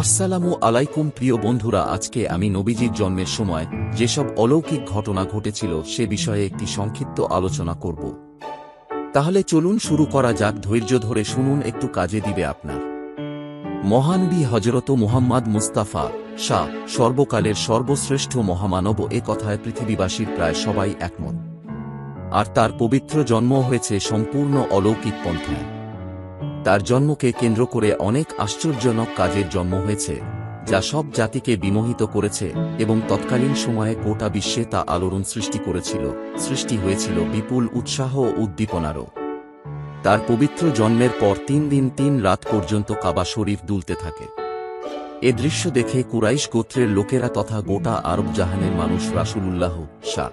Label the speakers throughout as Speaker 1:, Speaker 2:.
Speaker 1: আসসালামু আলাইকুম প্রিয় বন্ধুরা, আজকে আমি নবীজির জন্মের সময় যেসব অলৌকিক ঘটনা ঘটেছিল সে বিষয়ে একটি সংক্ষিপ্ত আলোচনা করব। তাহলে চলুন শুরু করা যাক, ধৈর্য ধরে শুনুন, একটু কাজে দিবে আপনার। মহান বি হজরত মুহাম্মদ মুস্তাফা শাহ, সর্বকালের সর্বশ্রেষ্ঠ মহামানব, এ কথায় পৃথিবীবাসীর প্রায় সবাই একমত। আর তার পবিত্র জন্ম হয়েছে সম্পূর্ণ অলৌকিক পন্থায়। তার জন্মকে কেন্দ্র করে অনেক আশ্চর্যজনক কাজের জন্ম হয়েছে, যা সব জাতিকে বিমোহিত করেছে এবং তৎকালীন সময়ে গোটা বিশ্বে তা আলোড়ন সৃষ্টি করেছিল, সৃষ্টি হয়েছিল বিপুল উৎসাহ ও উদ্দীপনারও। তার পবিত্র জন্মের পর তিন দিন তিন রাত পর্যন্ত কাবা শরীফ দুলতে থাকে। এ দৃশ্য দেখে কুরাইশ গোত্রের লোকেরা তথা গোটা আরব জাহানের মানুষ রাসূলুল্লাহ শাহ।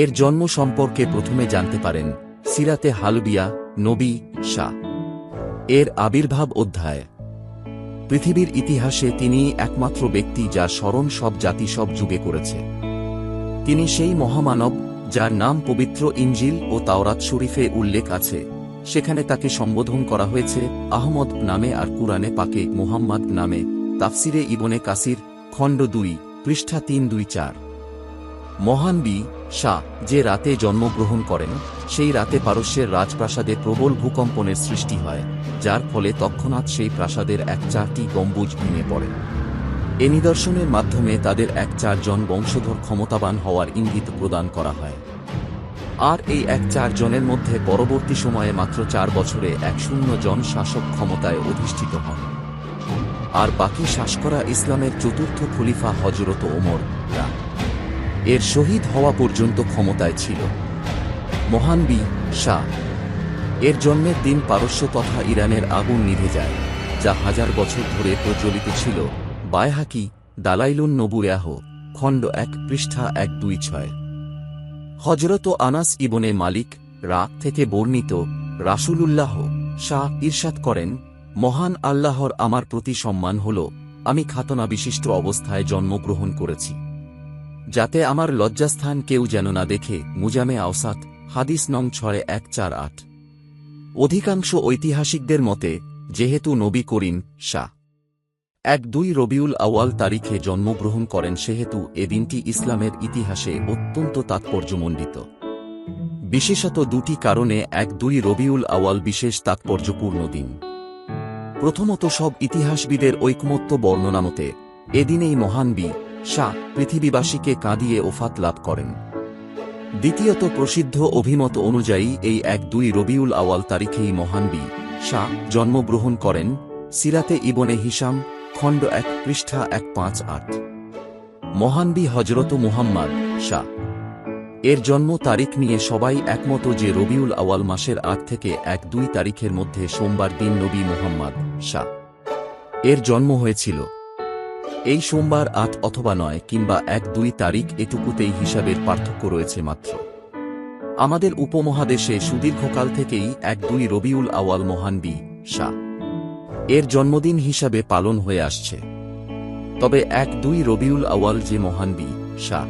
Speaker 1: এর জন্ম সম্পর্কে প্রথমে জানতে পারেন সিরাতে হালবিয়া নবী শাহ। এর আবির্ভাব অধ্যায়। পৃথিবীর ইতিহাসে তিনি একমাত্র ব্যক্তি যা স্মরণ সব জাতি সব যুগে করেছে। তিনি সেই মহামানব যার নাম পবিত্র ইঞ্জিল ও তাওরাত শরীফে উল্লেখ আছে। সেখানে তাকে সম্বোধন করা হয়েছে আহমদ নামে আর কুরআনে পাকে মুহাম্মদ নামে। তাফসিরে ইবনে কাসির খণ্ড দুই, পৃষ্ঠা তিন দুই চার। মহান বি শাহ যে রাতে জন্মগ্রহণ করেন, সেই রাতে পারস্যের রাজপ্রাসাদে প্রবল ভূকম্পনের সৃষ্টি হয়, যার ফলে তৎক্ষণাৎ সেই প্রাসাদের এক চারটি গম্বুজ ভেঙে পড়ে। এ নিদর্শনের মাধ্যমে তাদের এক চারজন বংশধর ক্ষমতাবান হওয়ার ইঙ্গিত প্রদান করা হয়। আর এই এক চারজনের মধ্যে পরবর্তী সময়ে মাত্র চার বছরে এক শূন্য জন শাসক ক্ষমতায় অধিষ্ঠিত হন। আর বাকি শ্বাস করা ইসলামের চতুর্থ খলিফা হজরত ওমর, রা। এর শহীদ হওয়া পর্যন্ত ক্ষমতায় ছিল। মহান বি শাহ। এর জন্মের দিন পারস্য তথা ইরানের আগুন নিভে যায়, যা হাজার বছর ধরে প্রচলিত ছিল। বায়হাকি দালাইলুন নবুয়াহ, খণ্ড এক, পৃষ্ঠা এক, দুই, ছয়। হজরত আনাস ইবনে মালিক রাগ থেকে বর্ণিত, রাসূলুল্লাহ শাহ ঈর্ষাদ করেন, মহান আল্লাহর আমার প্রতি সম্মান হল, আমি খাতনা বিশিষ্ট অবস্থায় জন্মগ্রহণ করেছি। যাতে আমার লজ্জাস্থান কেউ যেন না দেখে, মুজামে আওসাত, হাদিস নং ছয় এক চার আট। অধিকাংশ ঐতিহাসিকদের মতে, যেহেতু নবী করিম, শাহ। এক দুই রবিউল আওয়াল তারিখে জন্মগ্রহণ করেন সেহেতু এ দিনটি ইসলামের ইতিহাসে অত্যন্ত তাৎপর্যমণ্ডিত। বিশেষত দুটি কারণে এক দুই রবিউল আওয়াল বিশেষ তাৎপর্যপূর্ণ দিন। প্রথমত সব ইতিহাসবিদের ঐকমত্য বর্ণনামতে এদিনেই মহান বি শাহ পৃথিবীবাসীকে কাঁদিয়ে ওফাত লাভ করেন। দ্বিতীয়ত প্রসিদ্ধ অভিমত অনুযায়ী এই এক দুই রবিউল আওয়াল তারিখেই মহান বি শাহ জন্মগ্রহণ করেন সিরাতে ইবনে হিসাম খণ্ড এক, পৃষ্ঠা এক পাঁচ আট। মহানবী হজরত মুহাম্মদ শাহ। এর জন্ম তারিখ নিয়ে সবাই একমত যে রবিউল আওয়াল মাসের আট থেকে এক দুই তারিখের মধ্যে সোমবার দিন নবী মুহাম্মদ শাহ। এর জন্ম হয়েছিল এই সোমবার আট অথবা নয় কিংবা এক দুই তারিখ এটুকুতেই হিসাবের পার্থক্য রয়েছে মাত্র। আমাদের উপমহাদেশে সুদীর্ঘকাল থেকেই এক দুই রবিউল আওয়াল মহানবী শাহ। এর জন্মদিন হিসাবে পালন হয়ে আসছে। তবে এক দুই রবিউল আওয়াল যে মহানবি শাহ।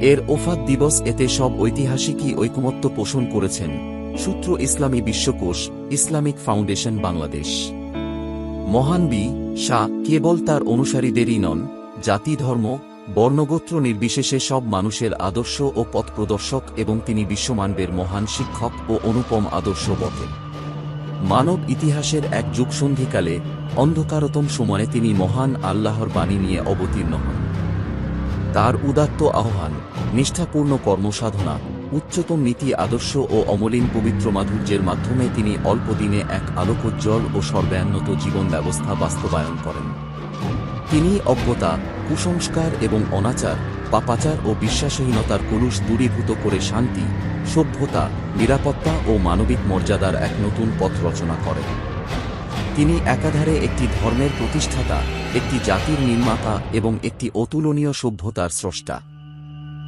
Speaker 1: এর ওফাত দিবস এতে সব ঐতিহাসিকই ঐকমত্য পোষণ করেছেন সূত্র ইসলামী বিশ্বকোষ, ইসলামিক ফাউন্ডেশন বাংলাদেশ। মহান বি শাহ কেবল তার অনুসারীদেরই নন, জাতি, ধর্ম, বর্ণগোত্র নির্বিশেষে সব মানুষের আদর্শ ও পথ প্রদর্শক এবং তিনি বিশ্বমানবের মহান শিক্ষক ও অনুপম আদর্শ বটে। মানব ইতিহাসের এক যুগসন্ধিকালে, অন্ধকারতম সময়ে তিনি মহান আল্লাহর বাণী নিয়ে অবতীর্ণ হন। তার উদাত্ত আহ্বান, নিষ্ঠাপূর্ণ কর্মসাধনা উচ্চতম নীতি, আদর্শ ও অমলিন পবিত্র মাধুর্যের মাধ্যমে তিনি অল্পদিনে এক আলোকোজ্জ্বল ও সর্বান্নত জীবন ব্যবস্থা বাস্তবায়ন করেন। তিনি অজ্ঞতা, কুসংস্কার এবং অনাচার, পাপাচার ও বিশ্বাসহীনতার কলুষ দূরীভূত করে শান্তি, সভ্যতা, নিরাপত্তা ও মানবিক মর্যাদার এক নতুন পথ রচনা করেন। তিনি একাধারে একটি ধর্মের প্রতিষ্ঠাতা, একটি জাতির নির্মাতা এবং একটি অতুলনীয় সভ্যতার স্রষ্টা।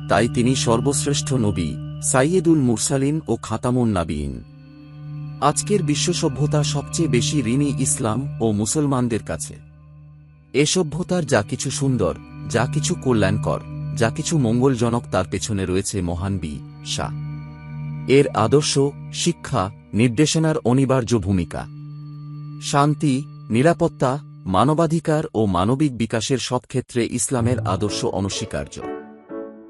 Speaker 1: তাই তিনি সর্বশ্রেষ্ঠ নবী সাইয়েদুল মুরসালিন ও খাতামুন নাবিন আজকের বিশ্ব সভ্যতা সবচেয়ে বেশি ঋণী ইসলাম ও মুসলমানদের কাছে। এ সভ্যতার যা কিছু সুন্দর, যা কিছু কল্যাণকর, যা কিছু মঙ্গলজনক তার পেছনে রয়েছে মহান বি শাহ। এর আদর্শ, শিক্ষা, নির্দেশনার অনিবার্য ভূমিকা। শান্তি, নিরাপত্তা, মানবাধিকার ও মানবিক বিকাশের সব ক্ষেত্রে ইসলামের আদর্শ অনস্বীকার্য।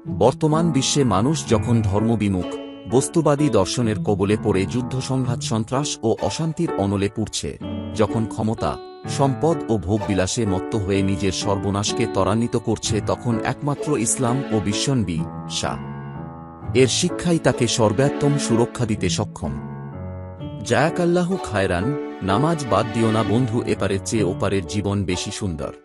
Speaker 1: বর্তমান বিশ্বে মানুষ যখন ধর্মবিমুখ, বস্তুবাদী দর্শনের কবলে পড়ে যুদ্ধ সংঘাত সন্ত্রাস ও অশান্তির অনলে পুড়ছে, যখন ক্ষমতা, সম্পদ ও ভোগবিলাসে মত্ত হয়ে নিজের সর্বনাশকে ত্বরান্বিত করছে তখন একমাত্র ইসলাম ও বিশ্বনবী, শাহ। এর শিক্ষাই তাকে সর্বোত্তম সুরক্ষা দিতে সক্ষম। জায়াকাল্লাহ খায়রান, নামাজ বাদ দিও না বন্ধু এপারের চেয়ে ওপারের জীবন বেশি সুন্দর।